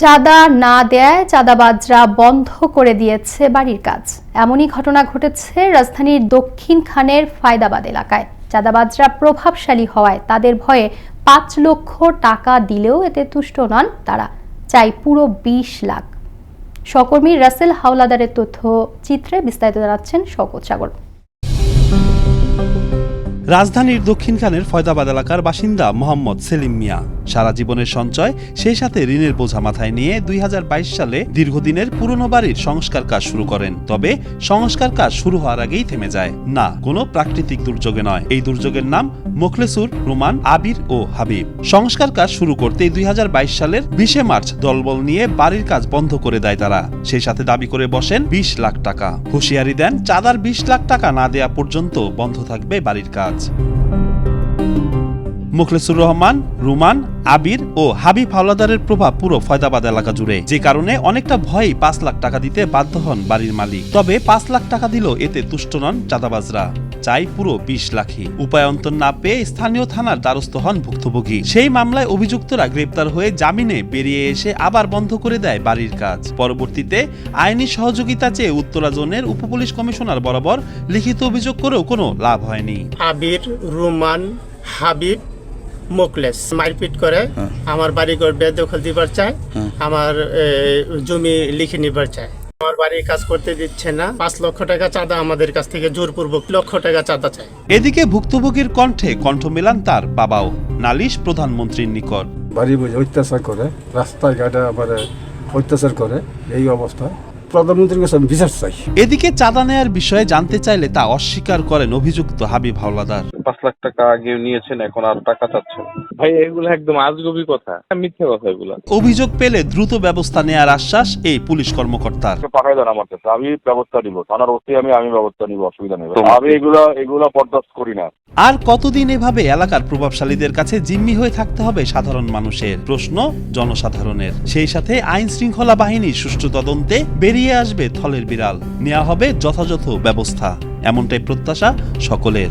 চাঁদা না দেয়, চাঁদাবাজরা বন্ধ করে দিয়েছে বাড়ির কাজ। এমনই ঘটনা ঘটেছে রাজধানীর দক্ষিণ খানের ফায়দাবাদ এলাকায়। চাঁদাবাজরা প্রভাবশালী হওয়ায় তাদের ভয়ে পাঁচ লক্ষ টাকা দিলেও এতে তুষ্ট নন তারা। চাই পুরো বিশ লাখ। সহকর্মী রাসেল হাওলাদারের তথ্য চিত্রে বিস্তারিত জানাচ্ছেন শওকত সাগর। রাজধানীর দক্ষিণখানের ফয়দাবাদ এলাকার বাসিন্দা মোহাম্মদ সেলিম মিয়া। সারা জীবনের সঞ্চয়, সেই সাথে ঋণের বোঝা মাথায় নিয়ে দুই হাজার বাইশ সালে দীর্ঘদিনের পুরনো বাড়ির সংস্কার কাজ শুরু করেন। তবে সংস্কার কাজ শুরু হওয়ার আগেই থেমে যায়। না, কোনো প্রাকৃতিক দুর্যোগে নয়। এই দুর্যোগের নাম মোখলেসুর রোমান, আবির ও হাবিব। সংস্কার কাজ শুরু করতেই দুই সালের বিশে মার্চ দলবল নিয়ে বাড়ির কাজ বন্ধ করে দেয় তারা। সেই সাথে দাবি করে বসেন বিশ লাখ টাকা। হুঁশিয়ারি দেন, চাঁদার বিশ লাখ টাকা না দেয়া পর্যন্ত বন্ধ থাকবে বাড়ির কাজ। মুখলেসুর রহমান রুমান, আবির ও হাবিব হাওলাদারের প্রভাব পুরো ফয়দাবাদ এলাকা জুড়ে, যে কারণে অনেকটা ভয়েই পাঁচ লাখ টাকা দিতে বাধ্য হন বাড়ির মালিক। তবে পাঁচ লাখ টাকা দিল এতে তুষ্ট নন চাঁদাবাজরা। চাই পুরো বিশ লাখই। উপায়ন্তর না পেয়ে স্থানীয় থানার দ্বারস্থ হন ভুক্তভোগী। সেই মামলায় অভিযুক্তরা গ্রেপ্তার হয়ে জামিনে বেরিয়ে এসে আবার বন্ধ করে দেয় বাড়ির কাজ। পরবর্তীতে আইনি সহযোগিতা চেয়ে উত্তরা জোনের উপপুলিশ কমিশনার বরাবর লিখিত অভিযোগ করেও কোনো লাভ হয়নি। আবির, রুমান, হাবিব মোকলেস মারপিট করে আমার বাড়ি ঘর বেদখল দিবার চায় আমার এ, জমি লিখে নিবার চায়। আমার বাড়ির কাজ করতে দিচ্ছে না পাঁচ লক্ষ টাকা চাঁদা আমাদের কাছ থেকে জোরপূর্বক লক্ষ টাকা চাঁদা চায়। এদিকে ভুক্তভোগীর কণ্ঠে কণ্ঠ মেলান তার বাবাও নালিশ প্রধানমন্ত্রীর নিকট। বাড়ি বুঝে অত্যাচার করে রাস্তায় ঘাটে আবার অত্যাচার করে এই অবস্থা। প্রধানমন্ত্রীর কাছে বিচার চাই। এদিকে চাঁদা নেয়ার বিষয়ে জানতে চাইলে তা অস্বীকার করেন অভিযুক্ত হাবিব হাওলাদার। পাঁচ লাখ টাকা আগে নিয়েছেন এখন আর টাকা চাচ্ছেন ভাই এগুলো একদম আজগবি কথা। মিথ্যে কথা এগুলো। অভিযোগ পেলে দ্রুত ব্যবস্থা নেয়ার আশ্বাস এই পুলিশ কর্মকর্তার। পাঠাই দেন আমার কাছে আমি ব্যবস্থা নিব। থানার ওসি আমি আমি ব্যবস্থা নিব অসুবিধা নেই। আমি এগুলো এগুলো বরদাস্ত করি না। আর কতদিন এভাবে এলাকার প্রভাবশালীদের কাছে জিম্মি হয়ে থাকতে হবে সাধারণ মানুষের? প্রশ্ন জনসাধারণের। সেই সাথে আইন শৃঙ্খলা বাহিনীর সুষ্ঠু তদন্তে বেরিয়ে আসবে থলের বিড়াল। নেওয়া হবে যথাযথ ব্যবস্থা। এমনটাই প্রত্যাশা সকলের।